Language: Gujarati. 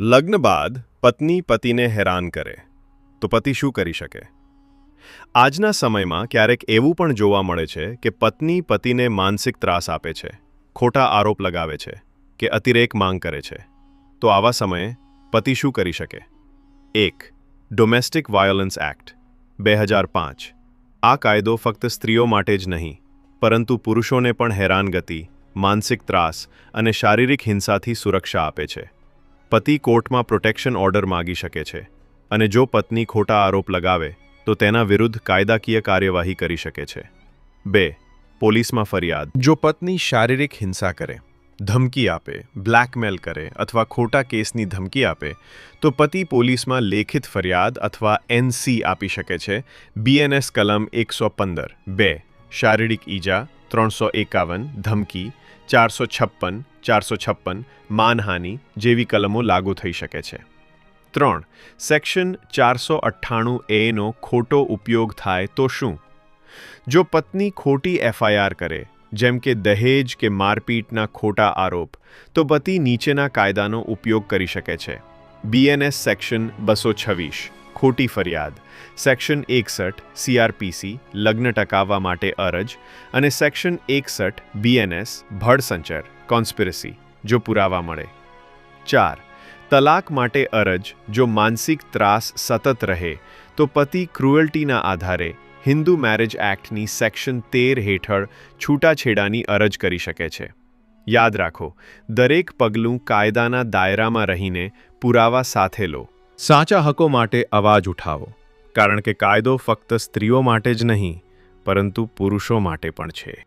લગ્ન બાદ પત્ની પતિને હેરાન કરે. તો પતિ શું કરી શકે? આજના સમયમાં ક્યારેક એવું પણ જોવા મળે છે કે પત્ની પતિને માનસિક ત્રાસ આપે છે, ખોટા આરોપ લગાવે છે, કે અતિરેક માંગ કરે છે. તો આવા સમયે પતિ શું કરી શકે? એક ડોમેસ્ટિક વાયોલન્સ એક્ટ બે હજાર પાંચ. આ કાયદો ફક્ત સ્ત્રીઓ માટે જ નહીં, પરંતુ પુરુષોને પણ હેરાનગતિ, માનસિક ત્રાસ અને શારીરિક હિંસાથી સુરક્ષા આપે છે. પતિ કોર્ટમાં પ્રોટેક્શન ઓર્ડર માગી શકે છે અને જો પત્ની ખોટા આરોપ લગાવે, તો તેના વિરુદ્ધ કાયદાકીય કાર્યવાહી કરી શકે છે. બે, પોલીસમાં ફરિયાદ. જો પત્ની શારીરિક હિંસા કરે, ધમકી આપે, બ્લેકમેલ કરે અથવા ખોટા કેસની ધમકી આપે, તો પતિ પોલીસમાં લેખિત ફરિયાદ અથવા એનસી આપી શકે છે. બીએનએસ કલમ એકસો પંદર. બે, શારીરિક ઈજા, ત્રણસો એકાવન, ધમકી ચારસો છપ્પન ચારસો છપ્પન, માનહાનિ જેવી કલમો લાગુ થઈ શકે છે. ત્રણ, સેક્શન ચારસો અઠ્ઠાણું એનો ખોટો ઉપયોગ થાય તો શું? જો પત્ની ખોટી એફઆઈઆર કરે, જેમ કે દહેજ કે મારપીટના ખોટા આરોપ, તો પતિ નીચેના કાયદાનો ઉપયોગ કરી શકે છે. બીએનએસ સેક્શન બસો છવ્વીસ. ખોટી ફરિયાદ. સેક્શન એકસઠ સીઆરપીસી લગ્ન ટકાવવા માટે અરજ અને સેક્શન એકસઠ બીએનએસ ભડસંચર કોન્સ્પિરસી જો પુરાવા મળે. ચાર, તલાક માટે અરજ, જો માનસિક ત્રાસ સતત રહે, તો પતિ ક્રુઅલ્ટીના આધારે હિન્દુ મેરેજ એક્ટની સેક્શન તેર હેઠળ છૂટાછેડાની અરજ કરી શકે છે. યાદ રાખો, દરેક પગલું કાયદાના દાયરામાં રહીને પુરાવા સાથે લો. સાચા હકો માટે અવાજ ઉઠાવો, કારણ કે કાયદો ફક્ત સ્ત્રીઓ માટે જ નહીં, પરંતુ પુરુષો માટે પણ છે.